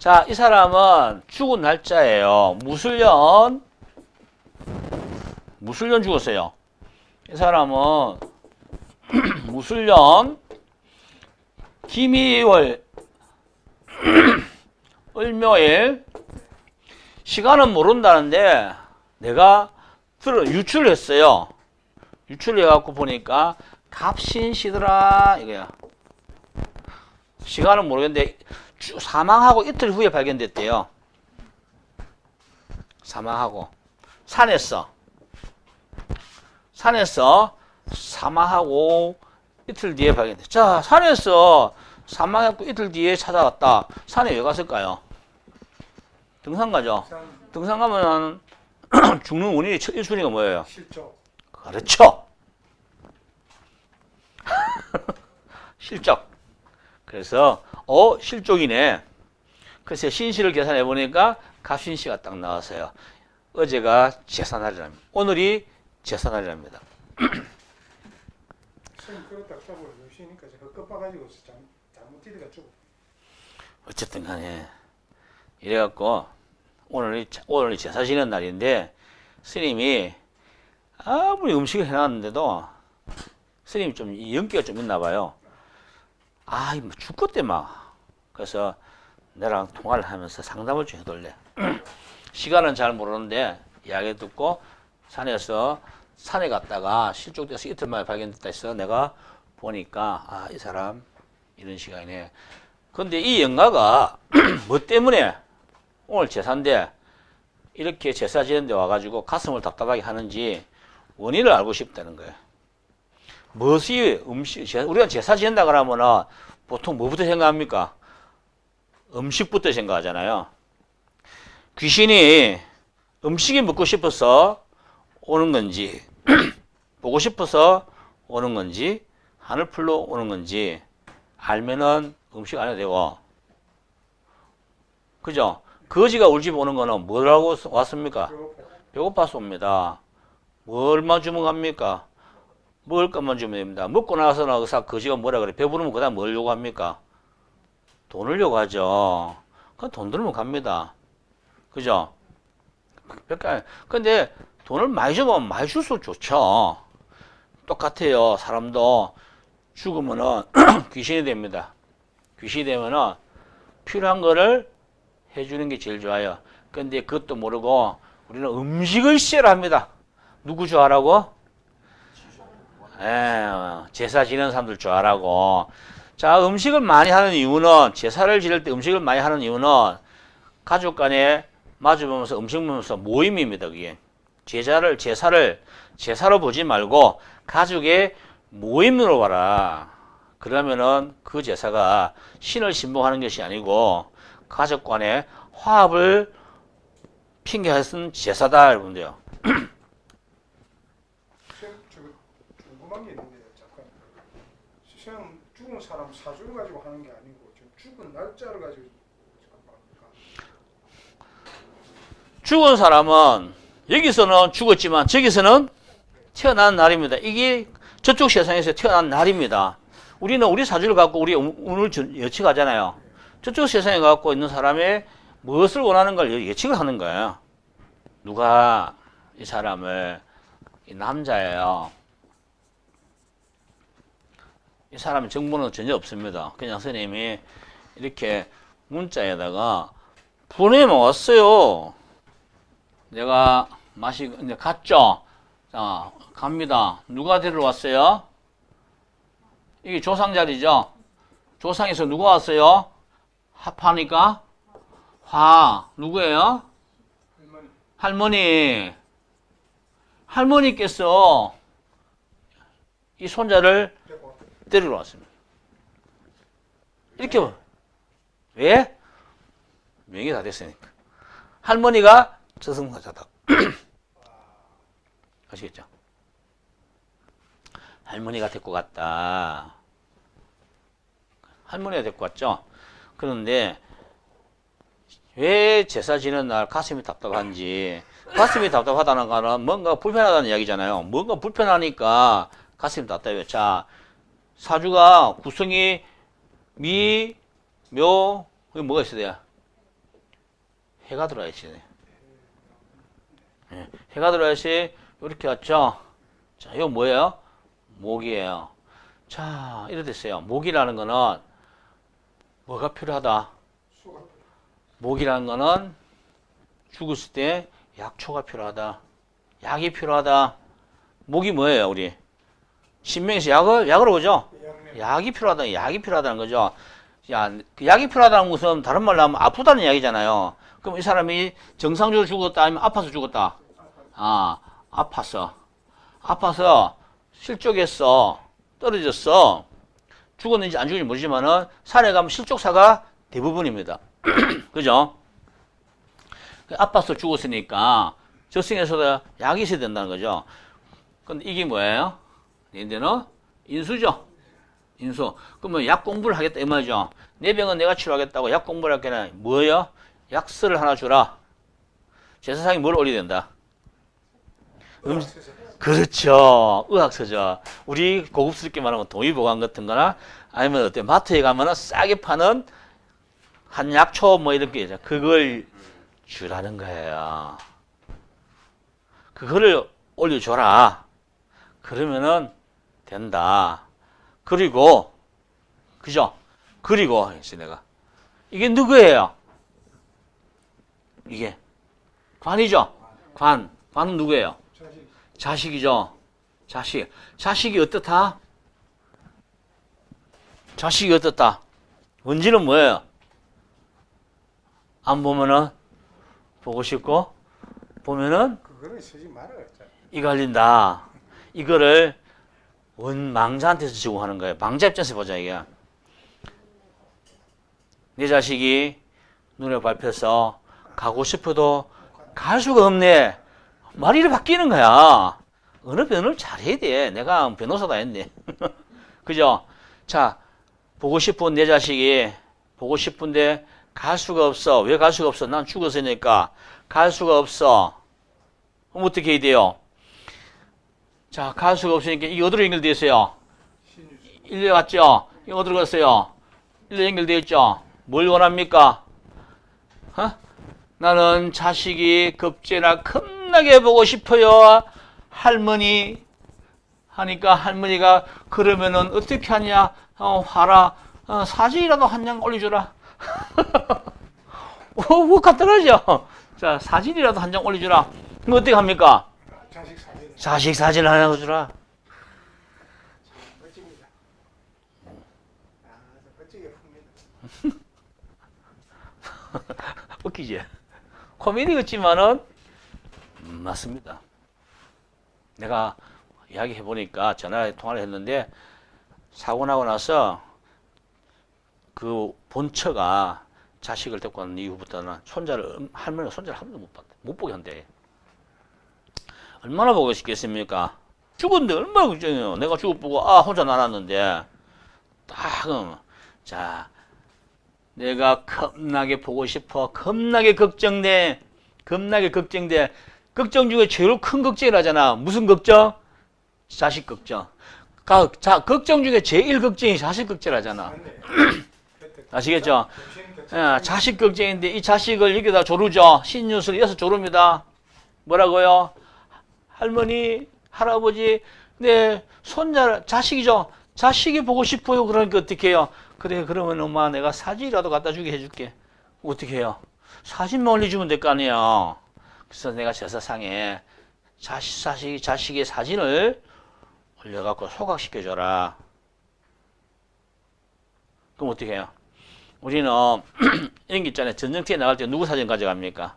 자, 이 사람은 죽은 날짜예요. 무술년, 무술년 죽었어요. 이 사람은 무술년, 김이월, 을묘일, 시간은 모른다는데 내가 들어 유출했어요. 유출해갖고 보니까 갑신시더라 이거야. 시간은 모르겠는데 주- 사망하고 이틀 후에 발견됐대요. 사망하고 산에서 산에서 사망하고 이틀 뒤에 발견돼. 자 산에서 사망했고 이틀 뒤에 찾아갔다. 산에 왜 갔을까요? 등산 가죠. 상 등산 가면 죽는 원인이 첫 1순위가 뭐예요? 실적 그렇죠. 실적. 그래서 어 실족이네. 그래서 신시를 계산해 보니까 갑신시가 딱 나왔어요. 어제가 제사날이랍니다. 오늘이 죽어 어쨌든 간에 이래갖고 오늘이 자- 오늘이 제사 지는 날인데 스님이 아무리 음식을 해놨는데도 스님이 좀 연기가 좀 있나 봐요. 아, 이뭐 죽겠대 막. 그래서 나랑 통화를 하면서 상담을 좀 해둘래. 시간은 잘 모르는데 이야기 듣고 산에서 산에 갔다가 실족돼서 이틀 만에 발견됐다 해서 내가 보니까 아, 이 사람 이런 시간이네. 근데 이 영가가 뭐 때문에 오늘 제사인데 이렇게 제사 지는데 와가지고 가슴을 답답하게 하는지 원인을 알고 싶다는 거예요. 무엇이 음식, 제- 우리가 제사 지낸다 그러면은 보통 뭐부터 생각합니까? 음식부터 생각하잖아요. 귀신이 음식이 먹고 싶어서 오는 건지, 보고 싶어서 오는 건지, 하늘풀로 오는 건지, 알면은 음식 안 해도 되고. 그죠? 거지가 우리 집 오는 거는 뭐라고 왔습니까? 배고파 배고파서 옵니다. 주면 갑니까? 먹을 것만 주면 됩니다. 먹고 나서는 의사 거지가 뭐라 그래? 배부르면 그다음 뭘 요구합니까? 돈을 요구하죠. 그럼 돈 들면 갑니다. 그죠? 그러니까 근데 돈을 많이 주면 많이 줄수록 좋죠. 똑같아요. 사람도 죽으면은 귀신이 됩니다. 귀신이 되면은 필요한 거를 해주는 게 제일 좋아요. 근데 그것도 모르고 우리는 음식을 싫어합니다. 누구 좋아하라고? 예, 제사 지내는 사람들 좋아하라고. 자, 음식을 많이 하는 이유는, 제사를 지낼 때 음식을 많이 하는 이유는, 가족 간에 마주보면서 음식 먹으면서 모임입니다, 그게. 제자를, 제사를, 제사로 보지 말고, 가족의 모임으로 봐라. 그러면은 그 제사가 신을 신봉하는 것이 아니고, 가족 간의 화합을 핑계할 쓴 제사다, 여러분들 요. 선생님 저 궁금한 게 있는데 잠깐 선생님 죽은 사람 사주를 가지고 하는 게 아니고 지금 죽은 날짜를 가지고 잠깐만 죽은 사람은 여기서는 죽었지만 저기서는 태어난 날입니다. 이게 저쪽 세상에서 태어난 날입니다. 우리는 우리 사주를 갖고 우리 운을 전- 예측하잖아요. 저쪽 세상에 갖고 있는 사람의 무엇을 원하는 걸 예측을 하는 거예요. 누가 이 사람을 이 남자예요. 이 사람의 정보는 전혀 없습니다. 그냥 선생님이 이렇게 문자에다가 보내면 왔어요. 내가 마시 이제 갔죠. 자 갑니다. 누가 데리러 왔어요? 이게 조상 자리죠. 조상에서 누가 왔어요? 합하니까 화 누구예요? 할머니 할머니. 할머니께서 이 손자를 데리러 왔습니다. 이렇게 봐. 왜? 명이 다 됐으니까. 할머니가 저승사자다. 아시겠죠? 할머니가 데리고 갔다. 할머니가 데리고 왔죠? 그런데 왜 제사 지는 날 가슴이 답답한지 가슴이 답답하다는 거는 뭔가 불편하다는 이야기잖아요. 뭔가 불편하니까 가슴이 답답해요. 자, 사주가 구성이 미, 묘, 이게 뭐가 있어야 돼요? 해가 들어야지. 예, 해가 들어야지 이렇게 왔죠. 자, 이거 뭐예요? 목이에요. 자, 이래 됐어요. 목이라는 거는 뭐가 필요하다? 목이라는 거는 죽었을 때 약초가 필요하다. 약이 필요하다. 목이 뭐예요, 우리? 신명에서 약을, 약으로 보죠? 약이 필요하다, 약이 필요하다는 거죠. 야, 그 약이 필요하다는 것은 다른 말로 하면 아프다는 이야기잖아요. 그럼 이 사람이 정상적으로 죽었다 아니면 아파서 죽었다? 아, 아팠어. 아파서 실족했어. 떨어졌어. 죽었는지 안 죽었는지 모르지만은 산에 가면 실족사가 대부분입니다. 그죠? 그 아파서 죽었으니까 저승에서도 약이 있어야 된다는 거죠. 근데 이게 뭐예요? 얘들은 인수죠. 인수. 그러면 약 공부를 하겠다 이 말이죠. 내 병은 내가 치료하겠다고 약 공부를 할 게는 뭐예요? 약스를 하나 주라. 제사상에 뭘 올려야 된다? 음, 그렇죠. 의학서죠. 우리 고급스럽게 말하면 동의보감 같은 거나 아니면 어때 마트에 가면은 싸게 파는 한 약초 뭐 이런 게 있죠. 그걸 주라는 거예요. 그거를 올려줘라. 그러면은 된다. 그리고 그죠? 그리고 했어 내가 이게 누구예요? 이게 관이죠. 관. 관은 누구예요? 자식 자식 이죠. 자식. 자식이 어떻다? 자식이 어떻다? 원지는 뭐예요? 안 보면은 보고 싶고 보면은. 이거 걸린다. 이거를 원 망자한테서 주고 하는 거예요. 망자 입장에서 보자 이게. 내 자식이 눈에 밟혀서 가고 싶어도 갈 수가 없네. 말이 바뀌는 거야. 어느 변호를 잘해야 돼. 내가 변호사다 했네. 그죠? 자, 보고 싶은 내 자식이 보고 싶은데 갈 수가 없어. 왜 갈 수가 없어? 난 죽었으니까 갈 수가 없어. 그럼 어떻게 해야 돼요? 자, 갈 수가 없으니까 이게 어디로 연결되어 있어요? 신유지 일로 갔죠? 이거 어디로 갔어요? 일로 연결되어 있죠? 뭘 원합니까? 어? 나는 자식이 급제나 겁나게 보고 싶어요. 할머니 하니까 할머니가 그러면은 어떻게 하냐? 어, 화라. 어, 사진이라도 한 장 올려주라. 오, 뭐 간단하죠? 자, 사진이라도 한 장 올려주라. 그럼 어떻게 합니까? 자식 자식 사진 하나 주라. 멋집니다. 아, 멋지게 풉니다. 웃기지? 코미디 같지만은 음, 맞습니다. 내가 이야기해 보니까 전화 통화를 했는데 사고 나고 나서 그 본처가 자식을 데리고 간 이후부터는 손자를 음, 할머니가 손자를 한 번도 못 봤대. 못 보게 한대. 얼마나 보고 싶겠습니까? 죽었는데 얼마나 걱정해요. 내가 죽어보고 아 혼자 날았는데 딱 음, 자 내가 겁나게 보고 싶어. 겁나게 걱정돼. 겁나게 걱정돼. 걱정 중에 제일 큰 걱정을 하잖아. 무슨 걱정? 자식 걱정. 가, 자, 걱정 중에 제일 걱정이 자식. 그때 아시겠죠? 예, 자식 걱정인데 이 자식을 여기다 조르죠. 신유술 이어서 조릅니다. 뭐라고요? 할머니, 할아버지, 내 손자, 자식이죠. 자식이 보고 싶어요. 그러니까 어떻게 해요? 그래, 그러면 엄마 내가 사진이라도 갖다 주게 해줄게. 어떻게 해요? 사진만 올려주면 될 거 아니에요. 그래서 내가 제사상에 자식, 자식, 자식의 사진을 올려갖고 소각시켜줘라. 그럼 어떻게 해요? 우리는 이런 게 있잖아요. 전쟁터에 나갈 때 누구 사진 가져갑니까?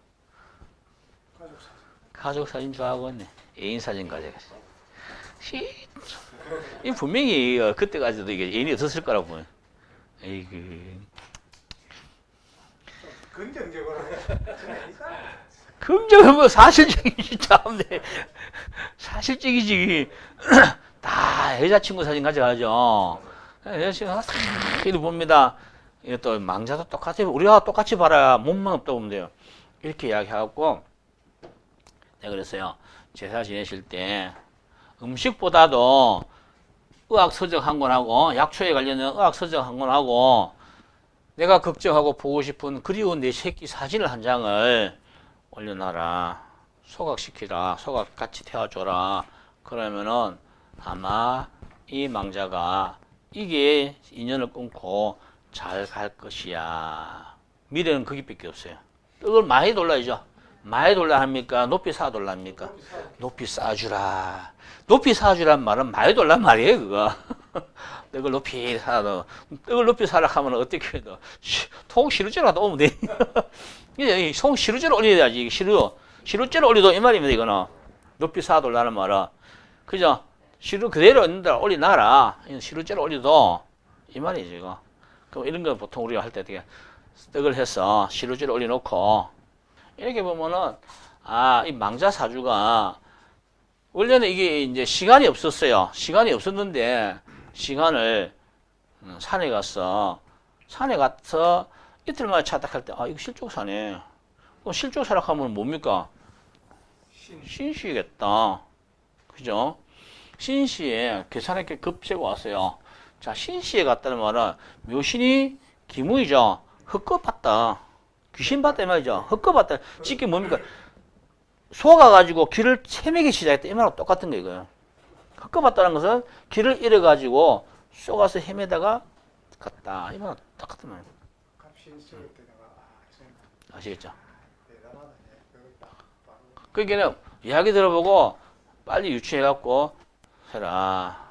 가족 사진. 가족 사진 좋아하고 있네. 애인 사진. 씨, 이 분명히 어, 그때까지도 이게 애인이 없었을 거라고 보여. 에이그. 긍정적으로 긍정은 뭐 사실적이지 참네. 사실적이지. 다 여자친구 사진 가져가죠. 여자친구 싹 이렇게 봅니다. 이것도 망자도 똑같이 우리가 똑같이 봐라 몸만 없다고 보면 돼요. 이렇게 이야기하고 내가 그랬어요. 제사 지내실 때 음식보다도 의학 서적 한 권하고 약초에 관련된 의학 서적 한 권하고 내가 걱정하고 보고 싶은 그리운 내 새끼 사진을 한 장을 올려놔라. 소각시키라. 소각 같이 태워줘라. 그러면은 아마 이 망자가 이게 인연을 끊고 잘 갈 것이야. 미래는 거기밖에 없어요. 떡을 많이 돌려야죠. 많이 돌려 합니까? 높이 쌓아 돌려 합니까? 높이 쌓아주라. 높이 쌓아주란 말은 많이 돌란 말이에요, 그거. 떡을 높이 쌓아. 떡을 높이 쌓으라 하면 어떻게 해도 통 시루째라도 오면 돼. 이제 통 시루째를 올려야지. 시루. 시루째를 올려도 이 말입니다, 이거는. 높이 쌓아 돌라는 말은. 그죠? 시루 그대로 있는 데다 올려놔라. 시루째를 올려도 이 말이지, 이거. 그럼 이런 거 보통 우리가 할 때 어떻게 떡을 해서 시루째를 올려놓고 이렇게 보면은 아, 이 망자 사주가 원래는 이게 이제 시간이 없었어요. 시간이 없었는데 시간을 음, 산에 가서 산에 가서 이틀 만에 차딱할 때 아, 이거 실족사네. 그럼 실족사락하면 뭡니까? 신 신시겠다. 그죠? 신시에 계산했게 급제가 왔어요. 자, 신시에 갔다는 말은 묘신이 기무이죠. 헛것봤다. 귀신 봤다 이 말이죠. 헛것봤다. 찍기 뭡니까? 속아가지고 길을 헤매기 시작했다. 이 말하고 똑같은 거 이거예요. 헛것봤다는 것은 길을 잃어 가지고 쏘가서 헤매다가 갔다. 이 말하고 똑같은 말이에요. 아 아시겠죠? 그러니까 이야기 들어보고 빨리 유추해 갖고 해라.